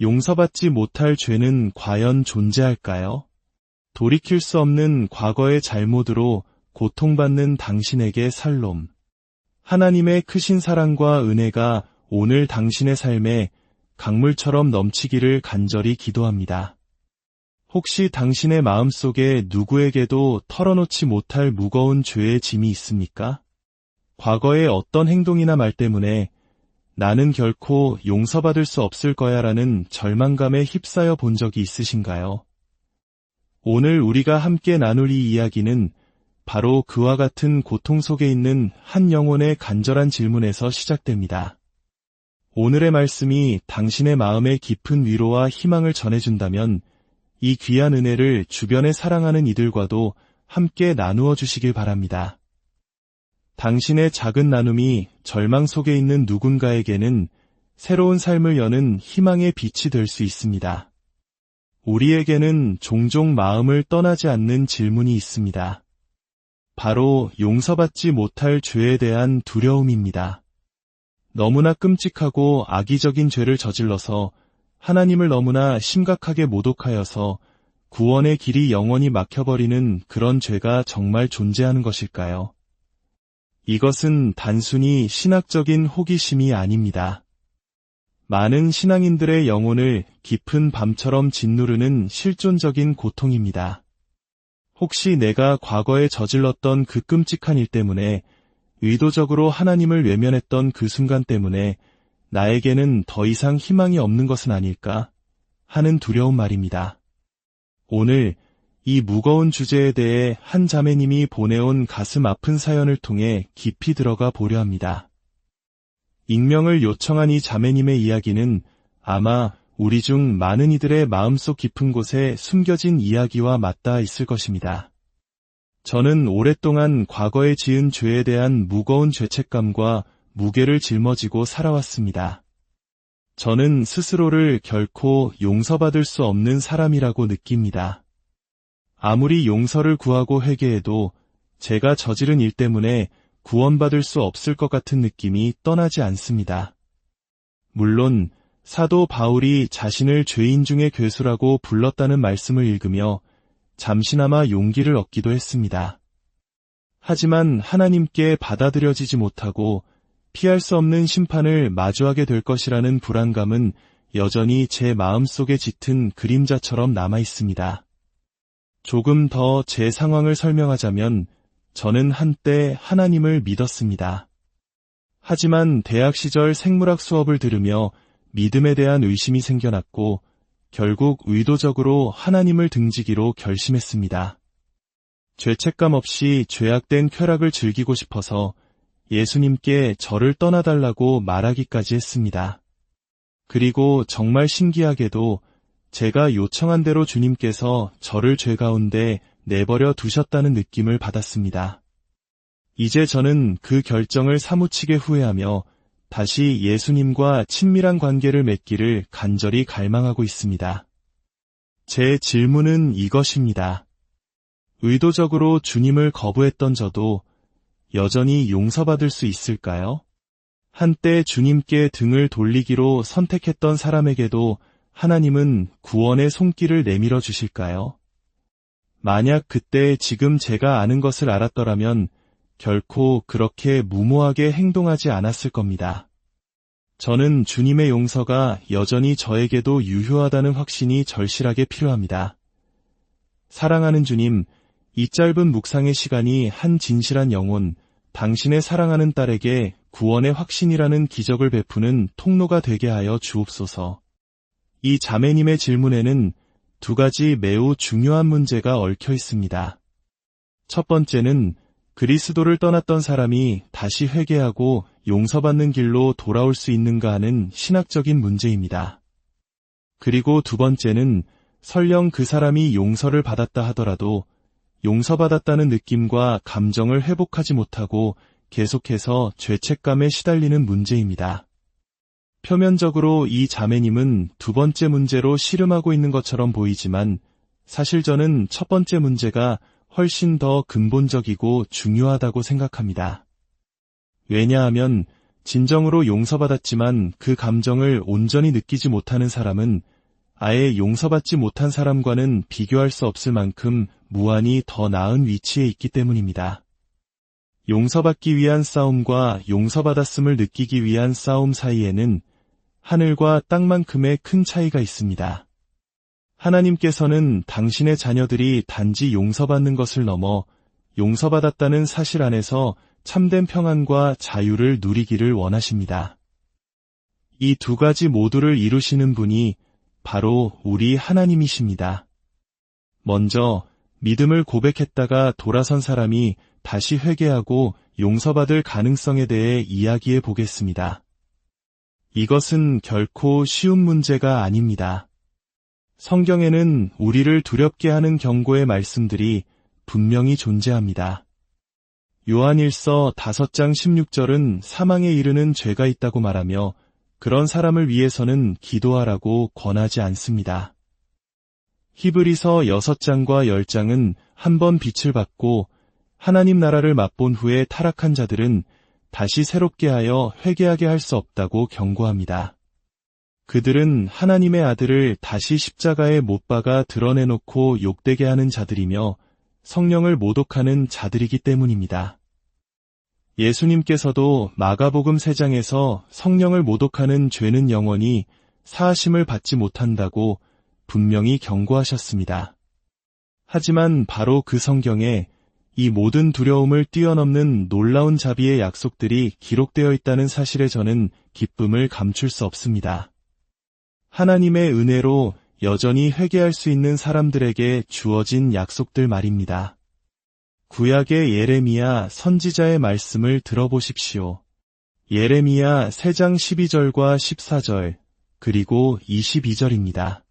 용서받지 못할 죄는 과연 존재할까요? 돌이킬 수 없는 과거의 잘못으로 고통받는 당신에게 살롬. 하나님의 크신 사랑과 은혜가 오늘 당신의 삶에 강물처럼 넘치기를 간절히 기도합니다. 혹시 당신의 마음 속에 누구에게도 털어놓지 못할 무거운 죄의 짐이 있습니까? 과거의 어떤 행동이나 말 때문에 나는 결코 용서받을 수 없을 거야 라는 절망감에 휩싸여 본 적이 있으신가요? 오늘 우리가 함께 나눌 이 이야기는 바로 그와 같은 고통 속에 있는 한 영혼의 간절한 질문에서 시작됩니다. 오늘의 말씀이 당신의 마음에 깊은 위로와 희망을 전해준다면 이 귀한 은혜를 주변에 사랑하는 이들과도 함께 나누어 주시길 바랍니다. 당신의 작은 나눔이 절망 속에 있는 누군가에게는 새로운 삶을 여는 희망의 빛이 될 수 있습니다. 우리에게는 종종 마음을 떠나지 않는 질문이 있습니다. 바로 용서받지 못할 죄에 대한 두려움입니다. 너무나 끔찍하고 악의적인 죄를 저질러서 하나님을 너무나 심각하게 모독하여서 구원의 길이 영원히 막혀버리는 그런 죄가 정말 존재하는 것일까요? 이것은 단순히 신학적인 호기심이 아닙니다. 많은 신앙인들의 영혼을 깊은 밤처럼 짓누르는 실존적인 고통입니다. 혹시 내가 과거에 저질렀던 그 끔찍한 일 때문에 의도적으로 하나님을 외면했던 그 순간 때문에 나에게는 더 이상 희망이 없는 것은 아닐까 하는 두려운 말입니다. 오늘 이 무거운 주제에 대해 한 자매님이 보내온 가슴 아픈 사연을 통해 깊이 들어가 보려 합니다. 익명을 요청한 이 자매님의 이야기는 아마 우리 중 많은 이들의 마음속 깊은 곳에 숨겨진 이야기와 맞닿아 있을 것입니다. 저는 오랫동안 과거에 지은 죄에 대한 무거운 죄책감과 무게를 짊어지고 살아왔습니다. 저는 스스로를 결코 용서받을 수 없는 사람이라고 느낍니다. 아무리 용서를 구하고 회개해도 제가 저지른 일 때문에 구원받을 수 없을 것 같은 느낌이 떠나지 않습니다. 물론 사도 바울이 자신을 죄인 중의 괴수라고 불렀다는 말씀을 읽으며 잠시나마 용기를 얻기도 했습니다. 하지만 하나님께 받아들여지지 못하고 피할 수 없는 심판을 마주하게 될 것이라는 불안감은 여전히 제 마음속에 짙은 그림자처럼 남아 있습니다. 조금 더 제 상황을 설명하자면 저는 한때 하나님을 믿었습니다. 하지만 대학 시절 생물학 수업을 들으며 믿음에 대한 의심이 생겨났고 결국 의도적으로 하나님을 등지기로 결심했습니다. 죄책감 없이 죄악된 쾌락을 즐기고 싶어서 예수님께 저를 떠나달라고 말하기까지 했습니다. 그리고 정말 신기하게도 제가 요청한 대로 주님께서 저를 죄 가운데 내버려 두셨다는 느낌을 받았습니다. 이제 저는 그 결정을 사무치게 후회하며 다시 예수님과 친밀한 관계를 맺기를 간절히 갈망하고 있습니다. 제 질문은 이것입니다. 의도적으로 주님을 거부했던 저도 여전히 용서받을 수 있을까요? 한때 주님께 등을 돌리기로 선택했던 사람에게도 하나님은 구원의 손길을 내밀어 주실까요? 만약 그때 지금 제가 아는 것을 알았더라면 결코 그렇게 무모하게 행동하지 않았을 겁니다. 저는 주님의 용서가 여전히 저에게도 유효하다는 확신이 절실하게 필요합니다. 사랑하는 주님, 이 짧은 묵상의 시간이 한 진실한 영혼, 당신의 사랑하는 딸에게 구원의 확신이라는 기적을 베푸는 통로가 되게 하여 주옵소서. 이 자매님의 질문에는 두 가지 매우 중요한 문제가 얽혀 있습니다. 첫 번째는 그리스도를 떠났던 사람이 다시 회개하고 용서받는 길로 돌아올 수 있는가 하는 신학적인 문제입니다. 그리고 두 번째는 설령 그 사람이 용서를 받았다 하더라도 용서받았다는 느낌과 감정을 회복하지 못하고 계속해서 죄책감에 시달리는 문제입니다. 표면적으로 이 자매님은 두 번째 문제로 씨름하고 있는 것처럼 보이지만 사실 저는 첫 번째 문제가 훨씬 더 근본적이고 중요하다고 생각합니다. 왜냐하면 진정으로 용서받았지만 그 감정을 온전히 느끼지 못하는 사람은 아예 용서받지 못한 사람과는 비교할 수 없을 만큼 무한히 더 나은 위치에 있기 때문입니다. 용서받기 위한 싸움과 용서받았음을 느끼기 위한 싸움 사이에는 하늘과 땅만큼의 큰 차이가 있습니다. 하나님께서는 당신의 자녀들이 단지 용서받는 것을 넘어 용서받았다는 사실 안에서 참된 평안과 자유를 누리기를 원하십니다. 이 두 가지 모두를 이루시는 분이 바로 우리 하나님이십니다. 먼저 믿음을 고백했다가 돌아선 사람이 다시 회개하고 용서받을 가능성에 대해 이야기해 보겠습니다. 이것은 결코 쉬운 문제가 아닙니다. 성경에는 우리를 두렵게 하는 경고의 말씀들이 분명히 존재합니다. 요한일서 5장 16절은 사망에 이르는 죄가 있다고 말하며 그런 사람을 위해서는 기도하라고 권하지 않습니다. 히브리서 6장과 10장은 한 번 빛을 받고 하나님 나라를 맛본 후에 타락한 자들은 다시 새롭게 하여 회개하게 할 수 없다고 경고합니다. 그들은 하나님의 아들을 다시 십자가에 못 박아 드러내놓고 욕되게 하는 자들이며 성령을 모독하는 자들이기 때문입니다. 예수님께서도 마가복음 3장에서 성령을 모독하는 죄는 영원히 사하심을 받지 못한다고 분명히 경고하셨습니다. 하지만 바로 그 성경에 이 모든 두려움을 뛰어넘는 놀라운 자비의 약속들이 기록되어 있다는 사실에 저는 기쁨을 감출 수 없습니다. 하나님의 은혜로 여전히 회개할 수 있는 사람들에게 주어진 약속들 말입니다. 구약의 예레미야 선지자의 말씀을 들어보십시오. 예레미야 3장 12절과 14절, 그리고 22절입니다.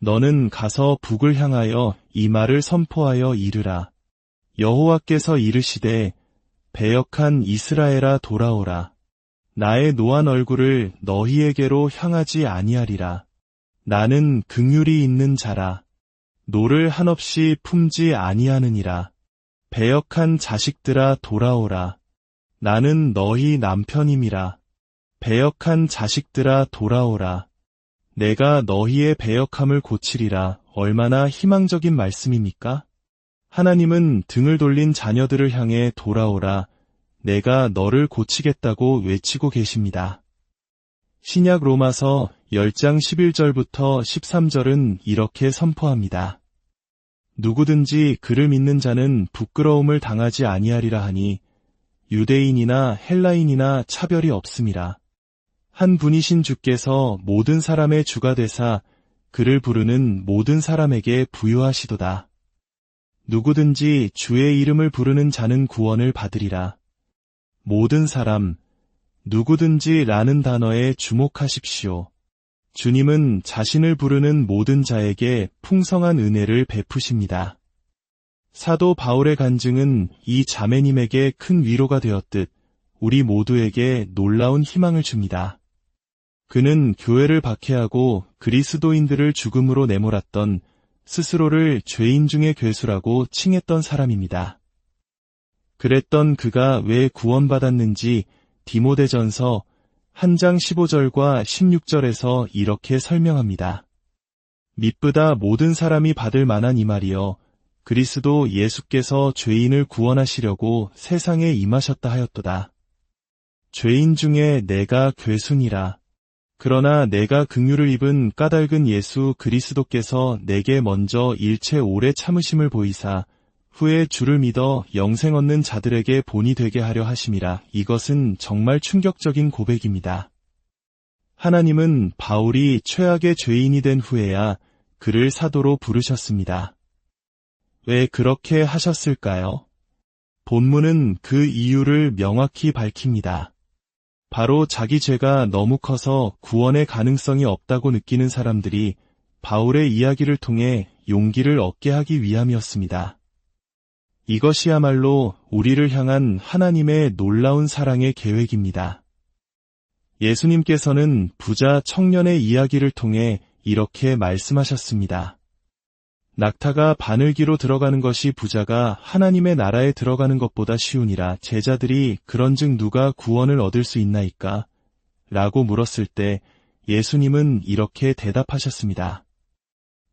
너는 가서 북을 향하여 이 말을 선포하여 이르라. 여호와께서 이르시되 배역한 이스라엘아 돌아오라. 나의 노한 얼굴을 너희에게로 향하지 아니하리라. 나는 긍휼이 있는 자라. 노를 한없이 품지 아니하느니라. 배역한 자식들아 돌아오라. 나는 너희 남편임이라. 배역한 자식들아 돌아오라. 내가 너희의 배역함을 고치리라. 얼마나 희망적인 말씀입니까? 하나님은 등을 돌린 자녀들을 향해 돌아오라. 내가 너를 고치겠다고 외치고 계십니다. 신약 로마서 10장 11절부터 13절은 이렇게 선포합니다. 누구든지 그를 믿는 자는 부끄러움을 당하지 아니하리라 하니 유대인이나 헬라인이나 차별이 없음이라. 한 분이신 주께서 모든 사람의 주가 되사 그를 부르는 모든 사람에게 부유하시도다. 누구든지 주의 이름을 부르는 자는 구원을 받으리라. 모든 사람, 누구든지 라는 단어에 주목하십시오. 주님은 자신을 부르는 모든 자에게 풍성한 은혜를 베푸십니다. 사도 바울의 간증은 이 자매님에게 큰 위로가 되었듯 우리 모두에게 놀라운 희망을 줍니다. 그는 교회를 박해하고 그리스도인들을 죽음으로 내몰았던 스스로를 죄인 중의 괴수라고 칭했던 사람입니다. 그랬던 그가 왜 구원받았는지 디모데전서 한 장 15절과 16절에서 이렇게 설명합니다. 믿보다 모든 사람이 받을 만한 이 말이여 그리스도 예수께서 죄인을 구원하시려고 세상에 임하셨다 하였도다. 죄인 중에 내가 괴순이라 그러나 내가 긍휼을 입은 까닭은 예수 그리스도께서 내게 먼저 일체 오래 참으심을 보이사 후에 주를 믿어 영생 얻는 자들에게 본이 되게 하려 하심이라 이것은 정말 충격적인 고백입니다. 하나님은 바울이 최악의 죄인이 된 후에야 그를 사도로 부르셨습니다. 왜 그렇게 하셨을까요? 본문은 그 이유를 명확히 밝힙니다. 바로 자기 죄가 너무 커서 구원의 가능성이 없다고 느끼는 사람들이 바울의 이야기를 통해 용기를 얻게 하기 위함이었습니다. 이것이야말로 우리를 향한 하나님의 놀라운 사랑의 계획입니다. 예수님께서는 부자 청년의 이야기를 통해 이렇게 말씀하셨습니다. 낙타가 바늘기로 들어가는 것이 부자가 하나님의 나라에 들어가는 것보다 쉬우니라 제자들이 그런즉 누가 구원을 얻을 수 있나이까? 라고 물었을 때 예수님은 이렇게 대답하셨습니다.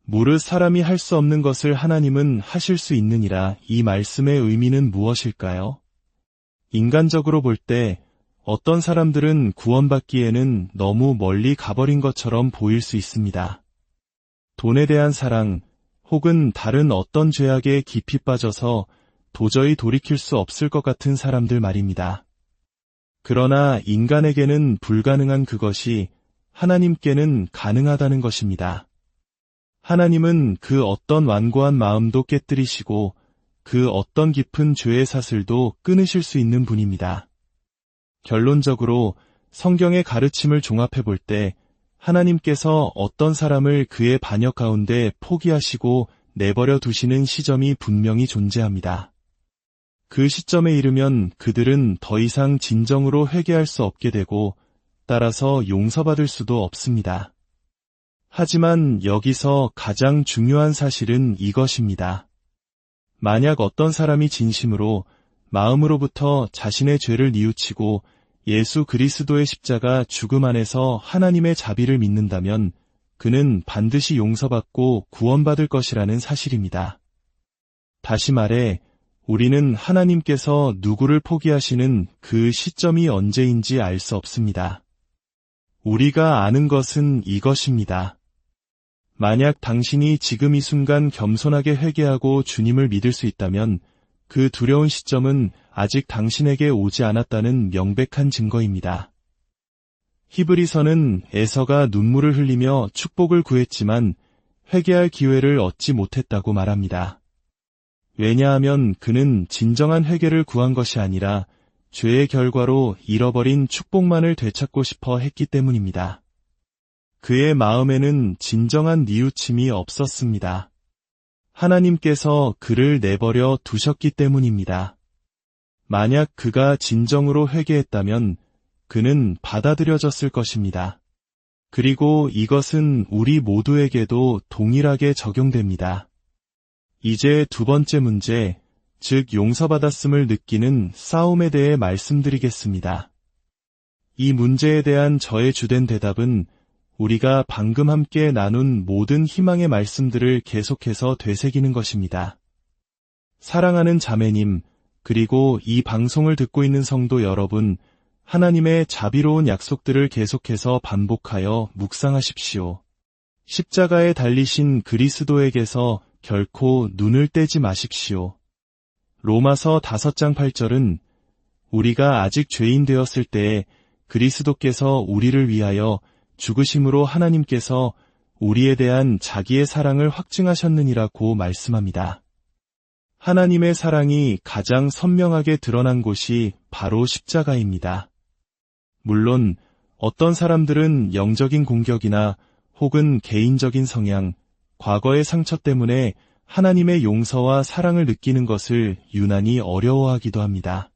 무릇 사람이 할 수 없는 것을 하나님은 하실 수 있느니라 이 말씀의 의미는 무엇일까요? 인간적으로 볼 때 어떤 사람들은 구원받기에는 너무 멀리 가버린 것처럼 보일 수 있습니다. 돈에 대한 사랑, 혹은 다른 어떤 죄악에 깊이 빠져서 도저히 돌이킬 수 없을 것 같은 사람들 말입니다. 그러나 인간에게는 불가능한 그것이 하나님께는 가능하다는 것입니다. 하나님은 그 어떤 완고한 마음도 깨뜨리시고 그 어떤 깊은 죄의 사슬도 끊으실 수 있는 분입니다. 결론적으로 성경의 가르침을 종합해 볼 때 하나님께서 어떤 사람을 그의 반역 가운데 포기하시고 내버려 두시는 시점이 분명히 존재합니다. 그 시점에 이르면 그들은 더 이상 진정으로 회개할 수 없게 되고 따라서 용서받을 수도 없습니다. 하지만 여기서 가장 중요한 사실은 이것입니다. 만약 어떤 사람이 진심으로 마음으로부터 자신의 죄를 뉘우치고 예수 그리스도의 십자가 죽음 안에서 하나님의 자비를 믿는다면 그는 반드시 용서받고 구원받을 것이라는 사실입니다. 다시 말해, 우리는 하나님께서 누구를 포기하시는 그 시점이 언제인지 알 수 없습니다. 우리가 아는 것은 이것입니다. 만약 당신이 지금 이 순간 겸손하게 회개하고 주님을 믿을 수 있다면 그 두려운 시점은 아직 당신에게 오지 않았다는 명백한 증거입니다. 히브리서는 에서가 눈물을 흘리며 축복을 구했지만 회개할 기회를 얻지 못했다고 말합니다. 왜냐하면 그는 진정한 회개를 구한 것이 아니라 죄의 결과로 잃어버린 축복만을 되찾고 싶어 했기 때문입니다. 그의 마음에는 진정한 뉘우침이 없었습니다. 하나님께서 그를 내버려 두셨기 때문입니다. 만약 그가 진정으로 회개했다면 그는 받아들여졌을 것입니다. 그리고 이것은 우리 모두에게도 동일하게 적용됩니다. 이제 두 번째 문제, 즉 용서받았음을 느끼는 싸움에 대해 말씀드리겠습니다. 이 문제에 대한 저의 주된 대답은 우리가 방금 함께 나눈 모든 희망의 말씀들을 계속해서 되새기는 것입니다. 사랑하는 자매님, 그리고 이 방송을 듣고 있는 성도 여러분, 하나님의 자비로운 약속들을 계속해서 반복하여 묵상하십시오. 십자가에 달리신 그리스도에게서 결코 눈을 떼지 마십시오. 로마서 5장 8절은 우리가 아직 죄인 되었을 때에 그리스도께서 우리를 위하여 죽으심으로 하나님께서 우리에 대한 자기의 사랑을 확증하셨느니라고 말씀합니다. 하나님의 사랑이 가장 선명하게 드러난 곳이 바로 십자가입니다. 물론 어떤 사람들은 영적인 공격이나 혹은 개인적인 성향, 과거의 상처 때문에 하나님의 용서와 사랑을 느끼는 것을 유난히 어려워하기도 합니다.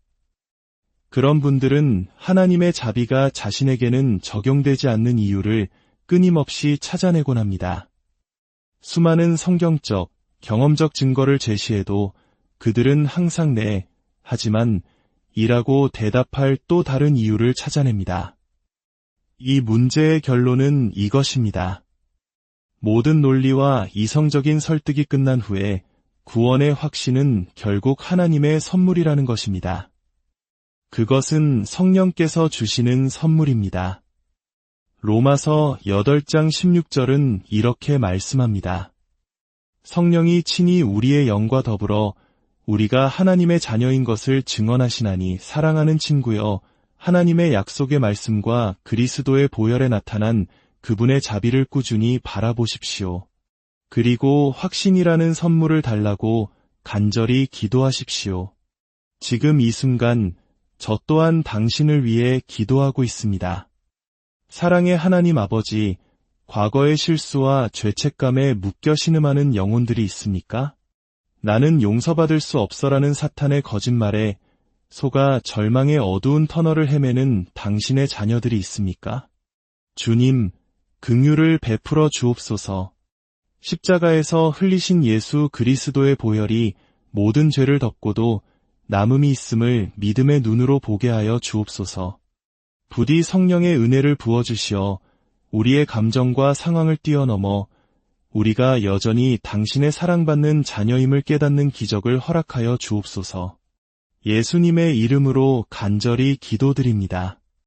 그런 분들은 하나님의 자비가 자신에게는 적용되지 않는 이유를 끊임없이 찾아내곤 합니다. 수많은 성경적, 경험적 증거를 제시해도 그들은 항상 네, 하지만 이라고 대답할 또 다른 이유를 찾아냅니다. 이 문제의 결론은 이것입니다. 모든 논리와 이성적인 설득이 끝난 후에 구원의 확신은 결국 하나님의 선물이라는 것입니다. 그것은 성령께서 주시는 선물입니다. 로마서 8장 16절은 이렇게 말씀합니다. 성령이 친히 우리의 영과 더불어 우리가 하나님의 자녀인 것을 증언하시나니 사랑하는 친구여 하나님의 약속의 말씀과 그리스도의 보혈에 나타난 그분의 자비를 꾸준히 바라보십시오. 그리고 확신이라는 선물을 달라고 간절히 기도하십시오. 지금 이 순간 저 또한 당신을 위해 기도하고 있습니다. 사랑의 하나님 아버지, 과거의 실수와 죄책감에 묶여 신음하는 영혼들이 있습니까? 나는 용서받을 수 없어라는 사탄의 거짓말에 속아 절망의 어두운 터널을 헤매는 당신의 자녀들이 있습니까? 주님, 긍휼을 베풀어 주옵소서. 십자가에서 흘리신 예수 그리스도의 보혈이 모든 죄를 덮고도 남음이 있음을 믿음의 눈으로 보게 하여 주옵소서. 부디 성령의 은혜를 부어주시어 우리의 감정과 상황을 뛰어넘어 우리가 여전히 당신의 사랑받는 자녀임을 깨닫는 기적을 허락하여 주옵소서. 예수님의 이름으로 간절히 기도드립니다.